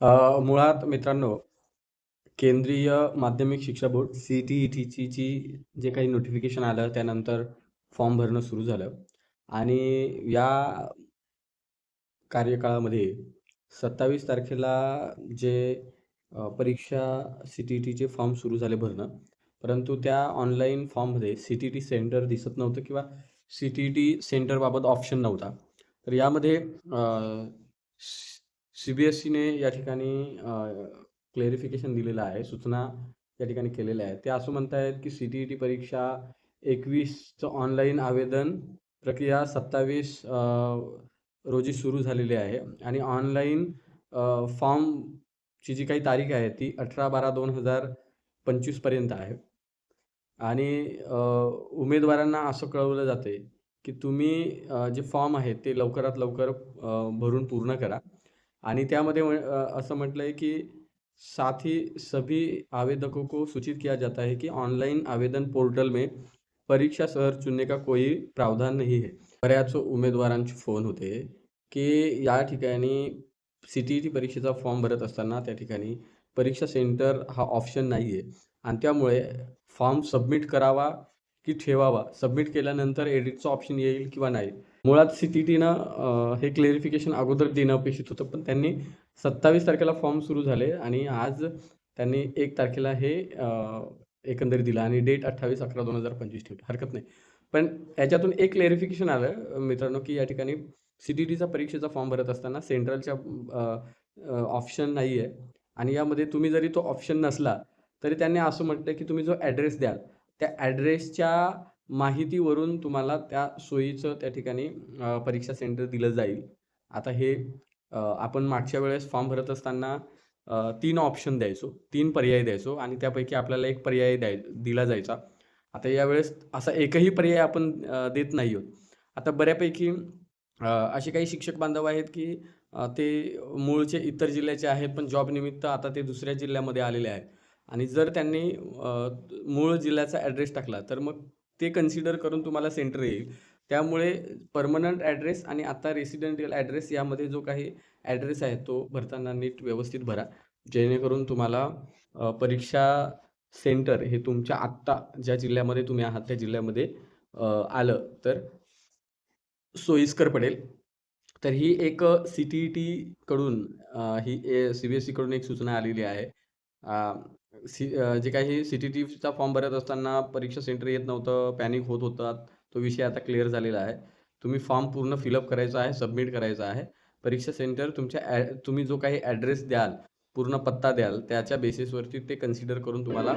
मुळात मित्रांनो, केंद्रीय माध्यमिक शिक्षा बोर्ड सी-टी-ई-टीची जी जे काही नोटिफिकेशन आलं त्यानंतर फॉर्म भरणं सुरू झालं आणि या कार्यकाळामध्ये 27 तारखेला जे परीक्षा सी-टी-ई-टीचे फॉर्म सुरू झाले भरणं. परंतु त्या ऑनलाईन फॉर्ममध्ये सी-टी-ई-टी सेंटर दिसत नव्हतं किंवा सी-टी-ई-टी सेंटरबाबत ऑप्शन नव्हता. तर यामध्ये सी-बी-एस-सीने या ठिकाणी क्लेरिफिकेशन दिलेलं आहे, सूचना या ठिकाणी केलेल्या आहेत. ते असं म्हणत आहेत, की सी-टी-ई-टी परीक्षा 21चं ऑनलाईन आवेदन प्रक्रिया सत्तावीस रोजी सुरू झालेली आहे आणि ऑनलाईन फॉर्मची जी काही तारीख आहे ती अठरा बारा दोन हजार पंचवीसपर्यंत आहे. आणि उमेदवारांना असं कळवलं जातंय, की तुम्ही जे फॉर्म आहे ते लवकरात लवकर भरून पूर्ण करा आणि त्यामध्ये अ, असं म्हटलंय, की साथ ही सभी आवेदकों को सूचित किया जाता है, की ऑनलाइन आवेदन पोर्टल में परीक्षा शहर चुनने का कोई प्रावधान नहीं है. बऱ्याच उमेदवारांचे फोन होते, की या ठिकाणी सी-टी-ई-टी परीक्षेचा फॉर्म भरत असताना त्या ठिकाणी परीक्षा सेंटर हा ऑप्शन नाही आहे आणि त्यामुळे फॉर्म सबमिट करावा की ठेवावा? सबमिट केल्यानंतर एडिटचं ऑप्शन येईल किंवा नाही? मुळात सी टी टीनं हे क्लेरिफिकेशन अगोदर देणं अपेक्षित होतं. पण त्यांनी 27 तारखेला फॉर्म सुरू झाले आणि आज त्यांनी एक तारखेला हे एकंदरीत दिलं आणि डेट 28/11/2025 ठेवली. हरकत नाही. पण याच्यातून एक क्लेरिफिकेशन आलं मित्रांनो, की या ठिकाणी सी टी टीचा परीक्षेचा फॉर्म भरत असताना सेंट्रलच्या ऑप्शन नाही आहे आणि यामध्ये तुम्ही जरी तो ऑप्शन नसला, तरी त्यांनी असं म्हटलं की तुम्ही जो ॲड्रेस द्याल, त्या ॲड्रेसच्या माहितीवरून तुम्हाला त्या सोयीचं त्या ठिकाणी परीक्षा सेंटर दिलं जाईल. आता हे आपण मागच्या वेळेस फॉर्म भरत असताना तीन ऑप्शन द्यायचो, तीन पर्याय द्यायचो आणि त्यापैकी आपल्याला एक पर्याय द्याय दिला जायचा. आता यावेळेस असा एकही पर्याय आपण देत नाही आहोत. आता बऱ्यापैकी असे काही शिक्षक बांधव आहेत, की ते मूळचे इतर जिल्ह्याचे आहेत, पण जॉबनिमित्त आता ते दुसऱ्या जिल्ह्यामध्ये आलेले आहेत आणि जर त्यांनी मूळ जिल्ह्याचा ॲड्रेस टाकला, तर मग ते कन्सिडर करून तुम्हाला सेंटर येईल. त्यामुळे परमनंट ॲड्रेस आणि आता रेसिडेंटियल ॲड्रेस यामध्ये जो काही ॲड्रेस आहे, तो भरताना नीट व्यवस्थित भरा. जेणेकरून तुम्हाला परीक्षा सेंटर हे तुमच्या आत्ता ज्या जिल्ह्यामध्ये तुम्ही आहात, त्या जिल्ह्यामध्ये आलं तर सोयीस्कर पडेल. तर ही एक सी-टी-ई-टीकडून ही ए सी-बी-एस-सीकडून एक सूचना आलेली आहे. सी जे काही सी टी टीचा फॉर्म भरत असताना परीक्षा सेंटर येत नव्हतं, पॅनिक होत होतात. तो विषय आता क्लिअर झालेला आहे. तुम्ही फॉर्म पूर्ण फिलअप करायचा आहे, सबमिट करायचा आहे. परीक्षा सेंटर तुमच्या ॲ तुम्ही जो काही ॲड्रेस द्याल, पूर्ण पत्ता द्याल, त्याच्या बेसिसवरती ते कन्सिडर करून तुम्हाला